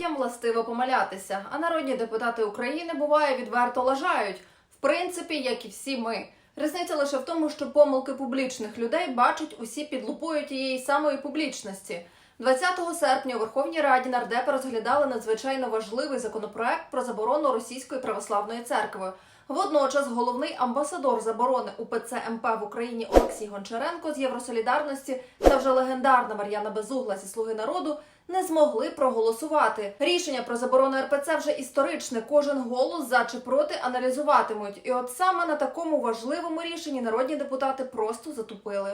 людям властиво помилятися, а народні депутати України буває відверто лажають. В принципі, як і всі ми. Різниця лише в тому, що помилки публічних людей бачать усі під лупою тієї самої публічності. 20 серпня у Верховній Раді нардепи розглядали надзвичайно важливий законопроект про заборону російської православної церкви. Водночас головний амбасадор заборони УПЦ МП в Україні Олексій Гончаренко з Євросолідарності та вже легендарна Мар'яна Безугла зі Слуги народу не змогли проголосувати. Рішення про заборону РПЦ вже історичне. Кожен голос за чи проти аналізуватимуть. І от саме на такому важливому рішенні народні депутати просто затупили.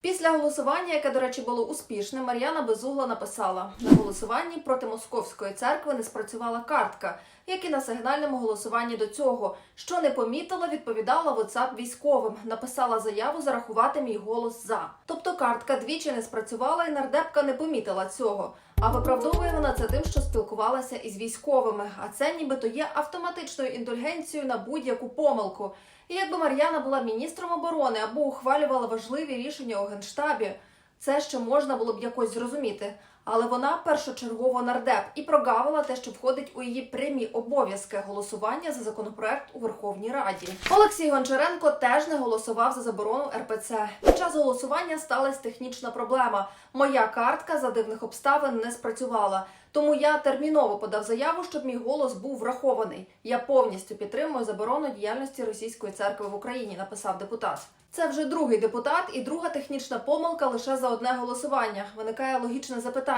Після голосування, яке, до речі, було успішним, Мар'яна Безугла написала: на голосуванні проти московської церкви не спрацювала картка, як і на сигнальному голосуванні до цього. Що не помітила, відповідала WhatsApp військовим. Написала заяву зарахувати мій голос за. Тобто картка двічі не спрацювала, і нардепка не помітила цього. А виправдовує вона це тим, що спілкувалася із військовими. А це нібито є автоматичною індульгенцією на будь-яку помилку. І якби Мар'яна була міністром оборони або ухвалювала важливі рішення у генштабі, це ще можна було б якось зрозуміти. Але вона першочергово нардеп і прогавила те, що входить у її прямі обов'язки голосування за законопроект у Верховній Раді. Олексій Гончаренко теж не голосував за заборону РПЦ. Під час голосування сталася технічна проблема. Моя картка за дивних обставин не спрацювала. Тому я терміново подав заяву, щоб мій голос був врахований. Я повністю підтримую заборону діяльності російської церкви в Україні, написав депутат. Це вже другий депутат і друга технічна помилка лише за одне голосування. Виникає логічне запитання: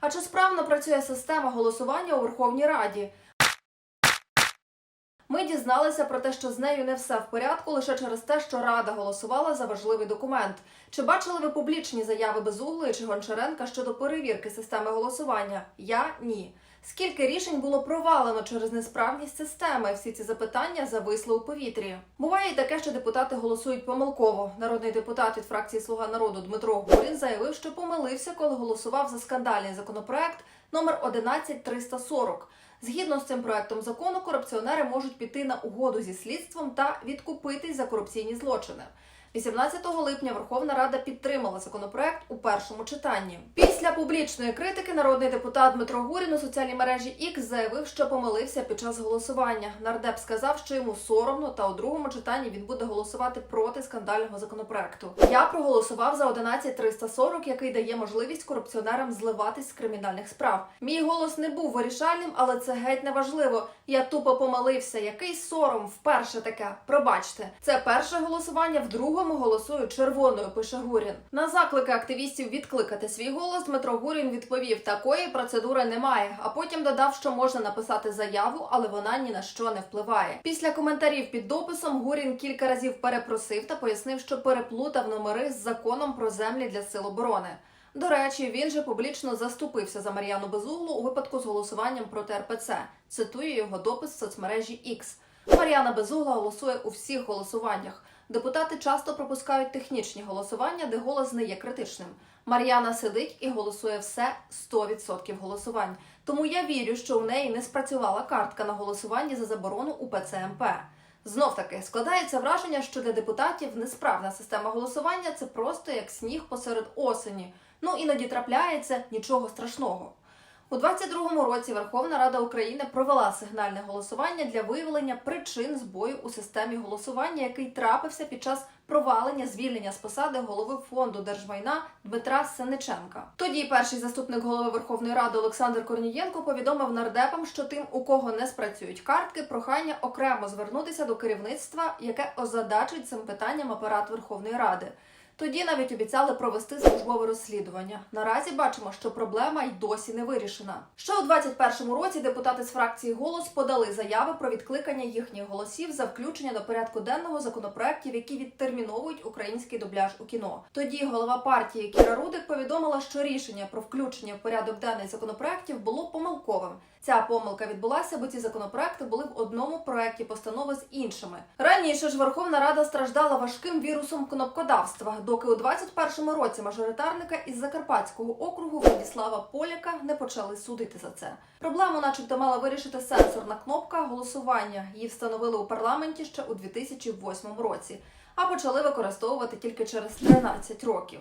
а чи справно працює система голосування у Верховній Раді? Ми дізналися про те, що з нею не все в порядку лише через те, що Рада голосувала за важливий документ. Чи бачили ви публічні заяви Безуглої чи Гончаренка щодо перевірки системи голосування? Я ні. Скільки рішень було провалено через несправність системи? Всі ці запитання зависли у повітрі. Буває і таке, що депутати голосують помилково. Народний депутат від фракції Слуга народу Дмитро Гурін заявив, що помилився, коли голосував за скандальний законопроект номер 11340. Згідно з цим проектом закону, корупціонери можуть піти на угоду зі слідством та відкупитись за корупційні злочини. 18 липня Верховна Рада підтримала законопроект у першому читанні. Після публічної критики народний депутат Дмитро Гурін у соціальній мережі X заявив, що помилився під час голосування. Нардеп сказав, що йому соромно, та у другому читанні він буде голосувати проти скандального законопроекту. Я проголосував за 11340, який дає можливість корупціонерам зливатись з кримінальних справ. Мій голос не був вирішальним, але це геть не важливо. Я тупо помилився. Який сором вперше таке? Пробачте, це перше голосування в другому голосую червоною. Пише Гурін. На заклики активістів відкликати свій голос. Дмитро Гурін відповів: такої процедури немає. А потім додав, що можна написати заяву, але вона ні на що не впливає. Після коментарів під дописом Гурін кілька разів перепросив та пояснив, що переплутав номери з законом про землі для сил оборони. До речі, він же публічно заступився за Мар'яну Безуглу у випадку з голосуванням проти РПЦ. Цитую його допис в соцмережі X. Мар'яна Безугла голосує у всіх голосуваннях. Депутати часто пропускають технічні голосування, де голос не є критичним. Мар'яна сидить і голосує все 100% голосувань. Тому я вірю, що у неї не спрацювала картка на голосуванні за заборону у ПЦМП. Знов таки складається враження, що для депутатів несправна система голосування це просто як сніг посеред осені. Ну іноді трапляється нічого страшного. У 22-му році Верховна Рада України провела сигнальне голосування для виявлення причин збою у системі голосування, який трапився під час провалення звільнення з посади голови фонду держмайна Дмитра Сениченка. Тоді перший заступник голови Верховної Ради Олександр Корнієнко повідомив нардепам, що тим, у кого не спрацюють картки, прохання окремо звернутися до керівництва, яке озадачить цим питанням апарат Верховної Ради. Тоді навіть обіцяли провести службове розслідування. Наразі бачимо, що проблема й досі не вирішена. Ще у 21-му році депутати з фракції голос подали заяви про відкликання їхніх голосів за включення до порядку денного законопроєктів, які відтерміновують український дубляж у кіно. Тоді голова партії Кіра Рудик повідомила, що рішення про включення в порядок денний законопроєктів було помилковим. Ця помилка відбулася, бо ці законопроекти були в одному проекті постанови з іншими. Раніше ж Верховна Рада страждала важким вірусом кнопкодавства, доки у 21-му році мажоритарника із Закарпатського округу Владіслава Поляка не почали судити за це. Проблему, начебто, мала вирішити сенсорна кнопка голосування. Її встановили у парламенті ще у 2008 році. а почали використовувати тільки через 13 років.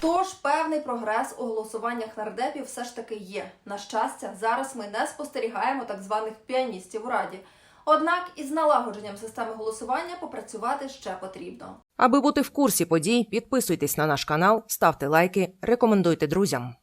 Тож певний прогрес у голосуваннях нардепів все ж таки є. На щастя, зараз ми не спостерігаємо так званих піаністів у раді. Однак із налагодженням системи голосування попрацювати ще потрібно. Аби бути в курсі подій, підписуйтесь на наш канал, ставте лайки, рекомендуйте друзям.